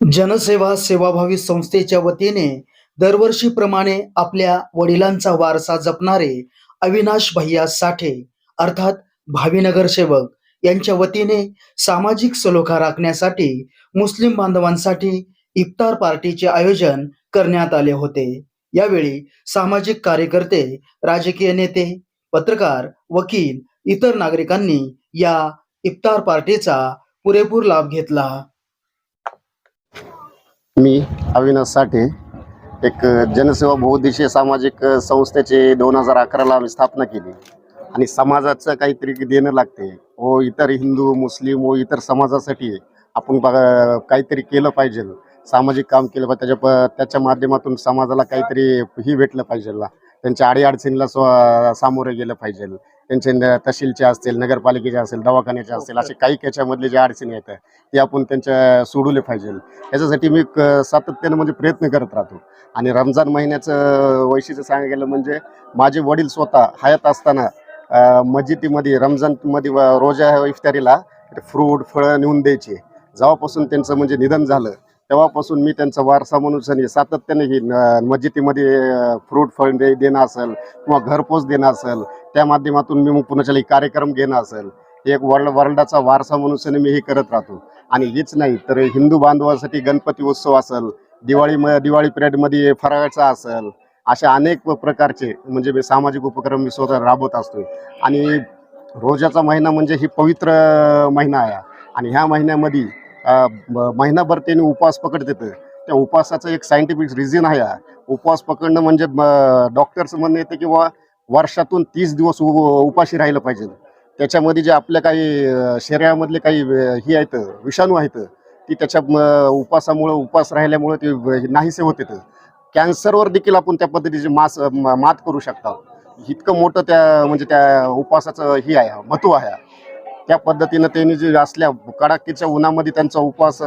जनसेवा सेवाभावी संस्थेच्या वतीने दरवर्षीप्रमाणे आपल्या वडिलांचा वारसा जपणारे अविनाश भैया साठे अर्थात भावी नगरसेवक यांच्या वतीने सामाजिक सलोखा राखण्यासाठी मुस्लिम बांधवांसाठी इफ्तार पार्टीचे आयोजन करण्यात आले होते. यावेळी सामाजिक कार्यकर्ते राजकीय नेते पत्रकार वकील इतर नागरिकांनी या इफ्तार पार्टीचा पुरेपूर लाभ घेतला. मी अविनाश साठे. एक जनसेवा बहुद्देशीय सामाजिक संस्थेचे दोन हजार अकराला आम्ही स्थापना केली. आणि समाजाचं काहीतरी देणं लागते. व इतर हिंदू मुस्लिम व इतर समाजासाठी आपण बघा काहीतरी केलं पाहिजे. सामाजिक काम केलं पाहिजे. त्याच्या प त्याच्या माध्यमातून समाजाला काहीतरी ही भेटलं पाहिजे. त्यांच्या अडीअडचणीला स्व सामोरे गेलं पाहिजे. त्यांचे तहसीलचे असतील नगरपालिकेचे असेल दवाखान्याचे असतील असे काही त्याच्यामधले जे अडचणी आहेत ते आपण त्यांच्या सोडवले पाहिजे. याच्यासाठी मी क- सातत्यानं म्हणजे प्रयत्न करत राहतो. आणि रमजान महिन्याचं वैशिष्ट्य सांगायला गेलं म्हणजे माझे वडील स्वतः हयात असताना मस्जिदीमध्ये रमजानमध्ये व- रोजा इफ्तारीला फ्रूट फळं नेऊन द्यायचे. जेव्हापासून त्यांचं म्हणजे निधन झालं तेव्हापासून मी त्यांचा वारसा म्हणून सातत्याने ही मस्जिदीमध्ये फ्रूट फळ दे देणं असेल किंवा घरपोच देणं असेल त्या माध्यमातून मी मग पुन्हा कार्यक्रम घेणं असेल. एक वर्ल्ड वर्ल्डाचा वारसा म्हणून मी हे करत राहतो. आणि हेच नाही तर हिंदू बांधवांसाठी गणपती उत्सव असेल दिवाळी म दिवाळी पिरियडमध्ये फराळाचा असेल अशा अनेक प्रकारचे म्हणजे मी सामाजिक उपक्रम मी स्वतः राबवत असतो. आणि रोजाचा महिना म्हणजे ही पवित्र महिना आहे. आणि ह्या महिन्यामध्ये महिनाभर त्यांनी उपवास पकडतात त्या उपवासाचं एक सायंटिफिक रिझन आहे उपवास पकडणं म्हणजे डॉक्टर्स म्हणणं येतं की बा वर्षातून तीस दिवस उ- उपाशी राहिलं पाहिजे. त्याच्यामध्ये जे आपल्या काही शरीरामधले काही हे आहेत विषाणू आहेत ती त्याच्या उपासामुळं उपास राहिल्यामुळं ते नाहीसे होत येतं. कॅन्सरवर देखील आपण त्या पद्धतीचे मास मात करू शकता. इतकं मोठं त्या म्हणजे त्या उपवासाचं हे आहे महत्त्व आहे त्या पद्धतीनं त्यांनी जे असल्या कडाकीच्या उन्हामध्ये त्यांचा उपवास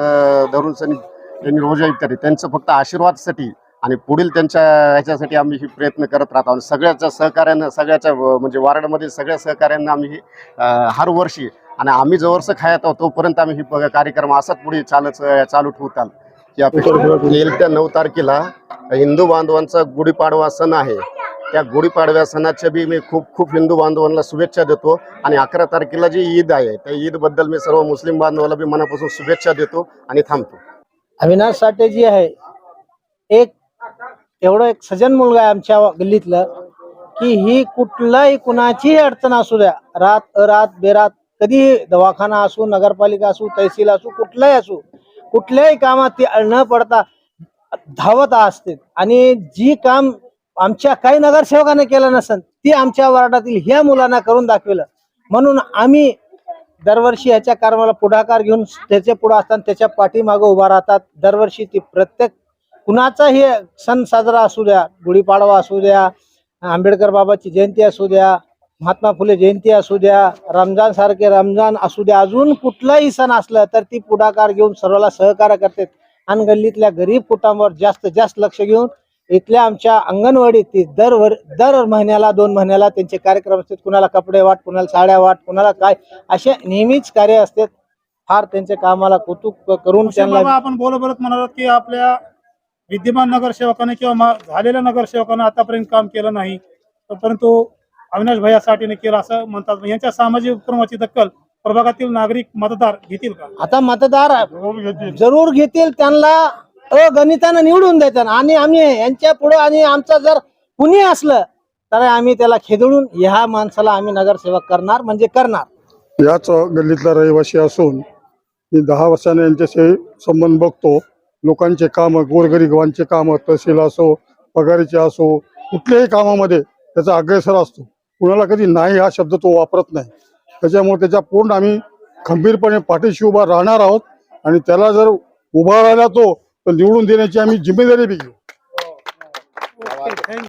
धरून सनी त्यांनी रोजा इत्यादी त्यांचं फक्त आशीर्वादसाठी आणि पुढील त्यांच्या ह्याच्यासाठी आम्ही ही प्रयत्न करत राहतो. आणि सगळ्याच्या सहकार्यानं सगळ्याच्या म्हणजे वार्डामध्ये सगळ्या सहकार्यांना आम्ही ही, हर वर्षी आणि आम्ही जवळचं खायत आहोत तोपर्यंत आम्ही ही कार्यक्रम असाच पुढे चालत चालू ठेवताल की आपण येत्या नऊ तारखेला हिंदू बांधवांचा गुढीपाडवा सण आहे. त्या गुढीपाडव्या सणाच्या बी मी खूप खूप हिंदू बांधवांना शुभेच्छा देतो. आणि अकरा तारखेला जी ईद आहे त्या ईदबद्दल मी सर्व मुस्लिम बांधवाला बी मनापासून शुभेच्छा देतो आणि थांबतो. अविनाश साठे जी आहे एक एवढं एक सजन मुलगा आहे आमच्या गल्लीतलं की ही कुठलाही कुणाचीही अडचण असू द्या रात अरात बेरात कधीही दवाखाना असू नगरपालिका असू तहसील असू कुठलाही असू कुठल्याही कामात ती न पडता धावत असते. आणि जी काम आमच्या काही नगरसेवकाने केलं नसेल ती आमच्या वार्डातील ह्या मुलांना करून दाखवलं. म्हणून आम्ही दरवर्षी ह्याच्या कारणाला पुढाकार घेऊन त्याच्या पुढे असताना त्याच्या पाठीमागं उभा राहतात. दरवर्षी ती प्रत्येक कुणाचाही सण साजरा असू द्या गुढीपाडवा असू द्या आंबेडकर बाबाची जयंती असू द्या महात्मा फुले जयंती असू द्या रमजान सारखे रमजान असू द्या अजून कुठलाही सण असलं तर ती पुढाकार घेऊन सर्वाला सहकार्य करते. आणि गल्लीतल्या गरीब कुटांवर जास्त जास्त लक्ष घेऊन इथल्या आमच्या अंगणवाडीत ती दर वर दर महिन्याला दोन महिन्याला त्यांचे कार्यक्रम असतात. कुणाला कपडे वाट कुणाला साड्या वाट कुणाला काय असे नेहमीच कार्य असतात. फार त्यांच्या कामाला कौतुक करून त्यांना आपण बोलत बोलत म्हणालात की आपल्या विद्यमान नगरसेवकाने किंवा झालेल्या नगरसेवकाने आतापर्यंत काम केलं नाही. तर परंतु अविनाश भैया साठेने केलं असं म्हणतात. यांच्या सामाजिक उपक्रमाची दखल प्रभागातील नागरिक मतदार घेतील का? आता मतदार जरूर घेतील. त्यांना अगणितानं निवडून देतात. आणि आम्ही यांच्या पुढे आणि आमचा जर कुणी असलं तर आम्ही त्याला खेदळून ह्या माणसाला आम्ही नगरसेवक करणार म्हणजे करणार. याच गल्लीतला रहिवासी असून मी दहा वर्षाने यांच्याशी संबंध बघतो. लोकांचे कामं गोरगरिबांचे कामं तहसील असो पगारीचे असो कुठल्याही कामामध्ये त्याचा अग्रेसर असतो. कुणाला कधी नाही हा शब्द तो वापरत नाही. त्याच्यामुळे त्याच्या पूर्ण आम्ही खंबीरपणे पाठीशी उभा राहणार आहोत. आणि त्याला जर उभा राहिला तो तर निवडून देण्याची आम्ही जिम्मेदारी बी घेऊ. thank you.